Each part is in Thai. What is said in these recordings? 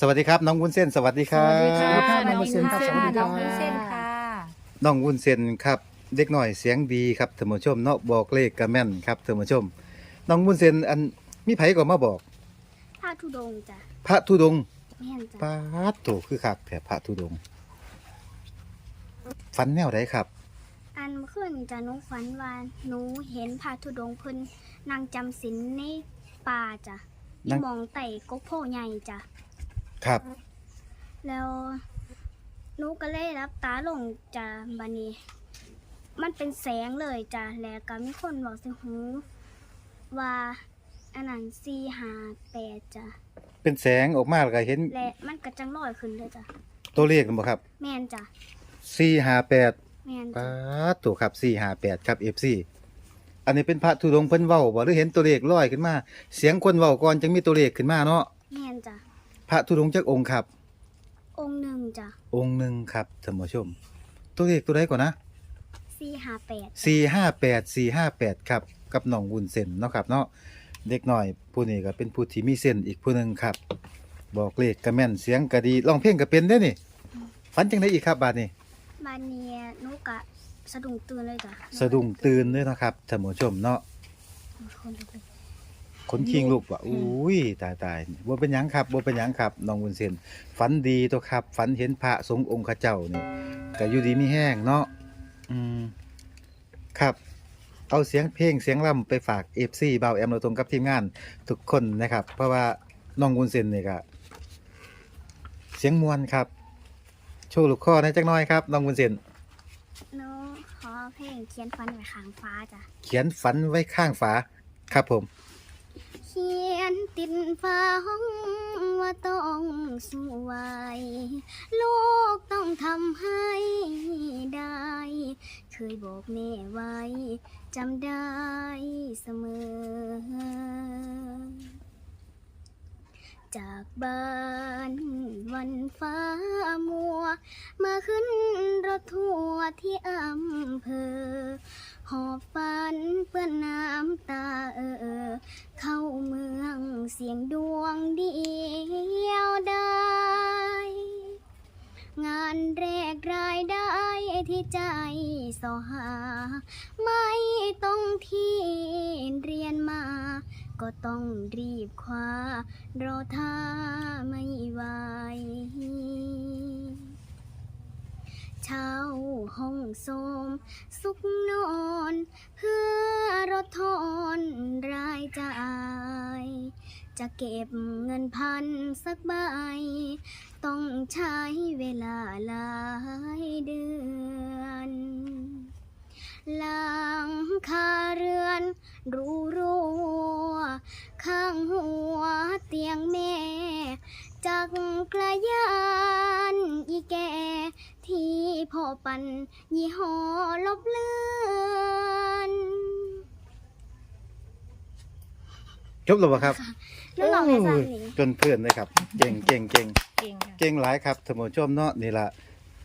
สวัสดีครับ น้องวุ้นเส้นสวัสดีครับสวัสดีค่ะครับน้องวุ้นเส้นครับสวัสดีครับ น้องวุ้นเส้นค่ะน้องวุ้นเส้นครับเด็กหน่อยเสียงดีครับท่านผู้ชมเนาะบอกเลขกระแม่นครับท่านผู้ชม น้องวุ้นเส้นอันมีไผก็มาบอกพระธุดงค์จ้ะพระธุดงค์แม่นจ้ะปาดโตคือคักแถบพระธุดงค์ฝันแนวใดครับ อันเมื่อคืนจ้ะหนูฝันว่าหนูเห็นพระธุดงค์เพิ่นนั่งจำศีลในป่าจ้ะนั่ง มองไต่กกโพใหญ่จ้ะ ครับ แล้วหนูก็เลยรับตาลงจ้ะบัดนี้ มันเป็นแสงเลยจ้ะแล้วก็มีคนบอกใส่หูว่าอันนั้น458จ้ะเป็นแสงออกมาแล้วก็เห็นและมันก็จังลอยขึ้นเลยจ้ะตัวเลขนั่นบ่ครับแม่นจ้ะ458แม่นปาจ้ะดโตครับ458ครับ FC อันนี้เป็นพระธุดงค์เพิ่นเว้าบ่หรือเห็นตัวเลขลอยขึ้นมา เสียงคนเว้าก่อนจึงมีตัวเลขขึ้นมาเนาะ แม่นจ้ะ พระธุดงค์จักองค์ครับ องค์หนึ่งจ้ะองค์หนึ่งครับท่านผู้ชม ตัวเลขตัวใดก่อนนะ458สี่ห้าแปดสี่ห้าแปดครับ กับน้องวุ้นเส้นเนาะครับเนาะเด็กหน่อยผู้นี้ก็เป็นผู้ที่มีเส้นอีกผู้หนึ่งครับ บอกเลขกระแม่นเสียงก็ดีร้องเพลงก็เป็นได้อนี่ฝันจังไดอีกครับบาดนี้ บานเนียหนุกะสะดุ้งตื่นเลยจ้ะสะดุ้งตื่นเลยเนาะครับท่านผู้ชมเนาะ คนลุกเลย ขนคิงลูกว่าอุ้ยตายตายบ่เป็นหยังครับบ่เป็นหยังครับน้องวุ้นเส้นฝันดีตัวครับฝันเห็นพระสงฆ์องค์ข้าเจ้านี่ก็อยู่ดีมีแห้งเนาะอืมครับ เอาเสียงเพลงเสียงล่ำไปฝาก FC เบาแอมเราตรงกับทีมงานทุกคนนะครับ เพราะว่าน้องวุ้นเส้นนี่ก็เสียงมวนครับ โชว์ลูกคอในอยจักหน้อยครับน้องวุ้นเส้น หนูขอเพลงเขียนฟันไว้ข้างฟ้าจ้ะ เขียนฝันไว้ข้างฝา ครับผม เขียนติดฟ้าห้องว่าต้องสู้ไวลูกต้องทำให้ได้ เคยบอกแม่ไว้จำได้เสมอ จากบ้านวันฟ้ามัว มาขึ้นรถทัวร์ที่อำเภอ หอบฝันเปื้อนน้ำตาเออ เข้าเมืองเสียงดวงเดียวได้ งานแรกรายได้ที่ใจสอหา ไม่ต้องที่เรียนมา ก็ต้องรีบคว้ารอท่าไม่ไหวเช่าห้องโสมสุขนอน เพื่อลดทอนรายจ่ายจะเก็บเงินพันสักใบ ต้องใช้เวลาหลายเดือน หลังคาเรือน รูรัวข้างหัวเตียงแม่ จักกระยานอีแกที่พ่อปันยี่ห้อลบเลือนจบแล้วบ่ครับแล้วลองให้ฟังนี่จนเพื่อนเลยครับ เก่งเก่งเก่งเก่งค่ะ เก่งหลายครับท่านผู้ชมเนาะนี่ละ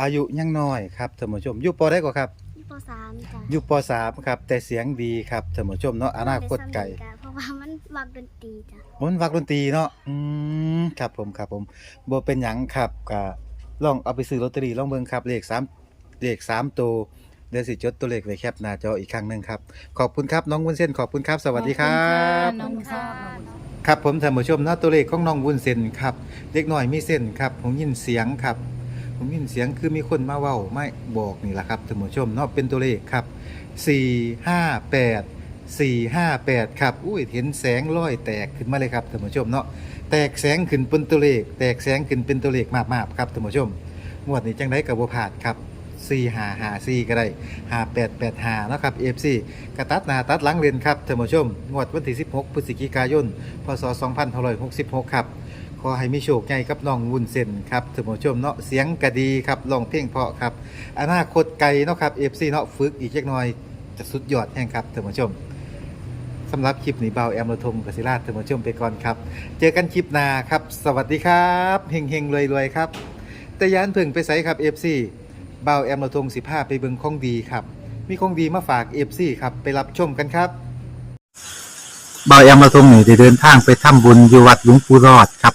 อายุยังน้อยครับท่านผู้ชมอยู่ปอได้ก็ครับ ปสามจ้ะอยู่ปสามครับ แต่เสียงดีครับท่านผู้ชมเนาะอนาคตไกลเพราะว่ามันวักดนตรีจ้ะมันวักดนตรีเนาะอืมครับผมครับผมบ่เป็นหยังครับก็ลองเอาไปซื้อลอตเตอรี่ลองเบิ่งครับเลขสามเลขสามตัวเดี๋ยวสิจดตัวเลขไว้แคปหน้าจออีกครั้งหนึงครับขอบคุณครับน้องวุ้นเส้นขอบคุณครับ สวัสดีครับน้องวุ้นเส้นครับผมท่านผู้ชมนะตัวเลขของน้องวุ้นเส้นครับ เด็กน้อยมีเส้นครับผมยินเสียงครับ ผมยินเสียงคือมีคนมาเว้าไม่บอกนี่แหละครับท่านผู้ชมเนาะเป็นตัวเลขครับ 458 458 ครับ อุ้ยเห็นแสงลอยแตกขึ้นมาเลยครับท่านผู้ชมเนาะแตกแสงขึ้นเป็นตัวเลข แตกแสงขึ้นเป็นตัวเลขมากๆครับท่านผู้ชมงวดนี้จังได้กับบ่พลาดครับ4554ก็ได้5885เนาะครับ FC กระตัดหน้าตัดหลังเรียนครับท่านผู้ชม งวดวันที่ 16 พฤศจิกายน พศ 2566 ครับ ขอให้มีโชคใหญ่กับน้องวุ้นเส้นครับท่านผู้ชมเนาะเสียงกระดีครับร้องเพลงเพราะครับอนาคตไกลเนาะครับ FC เนาะฝึกอีกจักน่อยจะสุดยอดแห่งครับท่านผู้ชมสำหรับคลิปนี้เบาแอมโรทมกศิราท่านผู้ชมไปก่อนครับ เจอกันคลิปหน้าครับ สวัสดีครับเฮงเฮงรวยรวยครับแต่ยานเพิ่งไปใส่ครับ FC เบาแอมโรทงสิพาไปเบิ่งของดีครับ มีของดีมาฝาก FC ครับไปรับชมกันครับเบาแอมมาทรงนี่ได้เดินทางไปทำบุญอยู่วัดหลวงปู่รอดครับ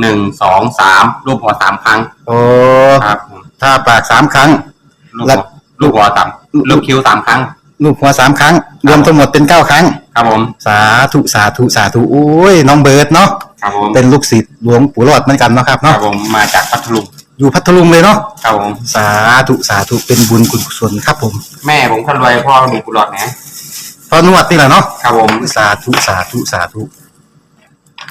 หนึ่งสองสามรูปหัวสามครั้งโอ้ครับผมถ้าปากสามครั้งลูกแล้หัววลูกหัวสามลูกคิ้วสามครั้ง ลูกหัวสามครั้ง รวมทั้งหมดเป็นเก้าครั้ง ครับผมสาธุสาธุสาธุโอ้ยน้องเบิร์ดเนาะครับผมเป็นลูกศิษย์หลวงปู่รอดเหมือนกันเนาะครับครัเนาะบผมมาจากพัทลุงอยู่พัทลุงเลยเนาะครับผมสาธุสาธุเป็นบุญกุศลครับผมแม่ผมคนรวยพ่อมีกุหลาบนะพอนวดนี่แหละเนาะครับผม สาธุสาธุสาธุ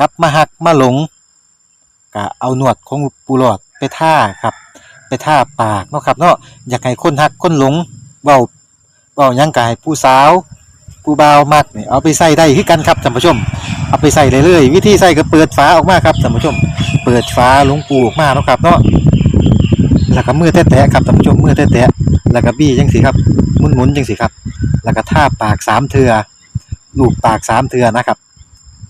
กลับมาหักมาหลงก็เอาหนวดของปูหลอดไปท่าครับ ไปท่าปากเนาะครับเนาะอยากให้คนหักคนหลงเว้าเว้ายังกายผู้สาวผู้บ่าวมักนี่เอาไปใส่ได้คือกันครับท่านผู้ชม เอาไปใส่เลยเลยวิธีใส่ก็เปิดฝาออกมาครับท่านผู้ชม เปิดฝาหลงปูออกมาเนาะครับเนาะแล้วก็มือแตะๆครับท่านผู้ชมมือแตะๆแล้วก็บี้จังสิครับหมุนๆจังสิครับ แล้วก็ท่าปากสามเทือลูบปากสามเทือนะครับ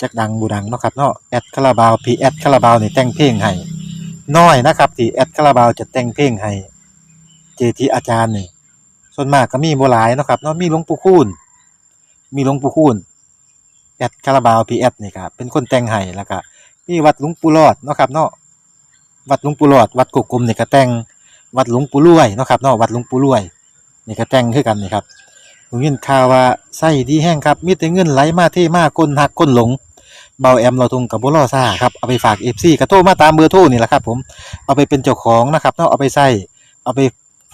จักดังบูดังเนาะครับเนาะแอดคาราบาวพีแอดคาราบาวนี่แต่งเพลงให้น้อยนะครับที่แอดคาราบาวจะแต่งเพลงให้เจทีอาจารย์นี่ส่วนมากก็มีบ่หลายเนาะครับเนาะมีหลวงปู่คูณมีหลวงปู่คูณแอดคาราบาวพีแอดนี่ครับเป็นคนแต่งให้แล้วก็มีวัดหลวงปู่รอดเนาะครับเนาะวัดหลวงปู่รอด วัดกกกลมนี่ก็แต่งวัดหลวงปู่รวยเนาะครับเนาะวัดหลวงปู่รวยนี่ก็แต่งคือกันนี่ครับ ผมยินข่าวว่าไส้ดีแห้งครับ มีแต่เงินไหลมาเทมากคนหักคนหลง เบาแอมเราทุงกับบุรอซ่าครับเอาไปฝากเอฟซีกระโทรมาตามเบอร์โทรนี่แหละครับผมเอาไปเป็นเจ้าของนะครับเนาะเอาไปใส่เอาไป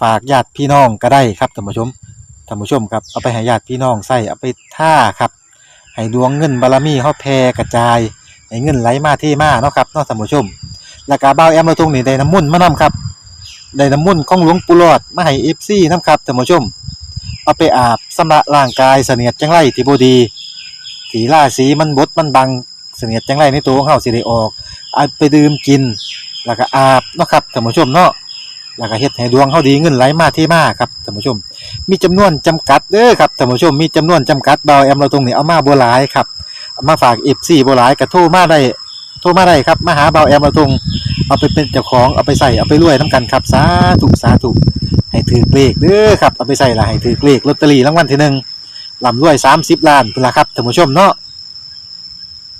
ฝากญาติพี่น้องก็ได้ครับท่านผู้ชมท่านผู้ชมครับเอาไปให้ญาติพี่น้องใส่เอาไปท่าครับให้ดวงเงินบารมีเฮาแผ่กระจายให้เงินไหลมาเทมาเนาะครับเนาะท่านผู้ชมแล้วก็บ่าแอมเราตรงนี้ได้น้ำมุ่นมานํครับได้น้ำมุ่นของหลวงปู่หลอดมาให้ FC นํครับท่านผู้ชม เอาไปอาบสำระร่างกายเสนียดจังไรที่บดีที่าศีมันบดมันบังเสนียดจังไรในตัวของเฮาสิได้ออกเอาไปดื่มกิน แล้วก็อาบเนาะครับท่านผู้ชมเนาะแล้วก็เฮ็ดให้ดวงเฮาดีเงินไหลมาเทมาครับท่านผู้ชม มีจำนวนจำกัดเด้อครับท่านผู้ชมมีจำนวนจำกัดเบาแอมเราตรงนี้เอามาบ่หลายครับเอามาฝาก FC บ่หลายก็โทรมาได้โทรมาได้ครับมาหาเบาแอมเราตรงเอาไปเป็นเจ้าของเอาไปใส่เอาไปรวยนํกันครับสาธุสาธุ ให้ถือเลขเด้อครับเอาไปใส่ละให้ถือเลขลอตเตอรี่รางวัลที่หนึ่งลำรวย30ล้านพุ่นล่ะครับท่านผู้ชมเนาะ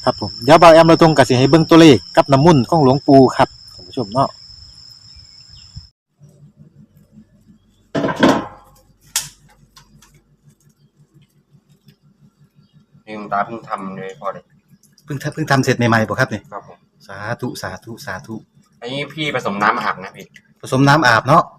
ครับผมเดี๋ยวบ่าวแอมเราตรงก็สิให้เบิ่งตัวเลขกับน้ำมุ่นต์ของหลวงปู่ครับท่านผู้ชมเนาะนี่หลวงตาเพิ่งทำเลยพอเลยเพิ่งทำเพิ่งทำเสร็จใหม่ๆบ่ครับนี่ครับผมสาธุสาธุสาธุ อันนี้พี่ผสมน้ำอาบนะพี่ผสมน้ำอาบเนาะครับ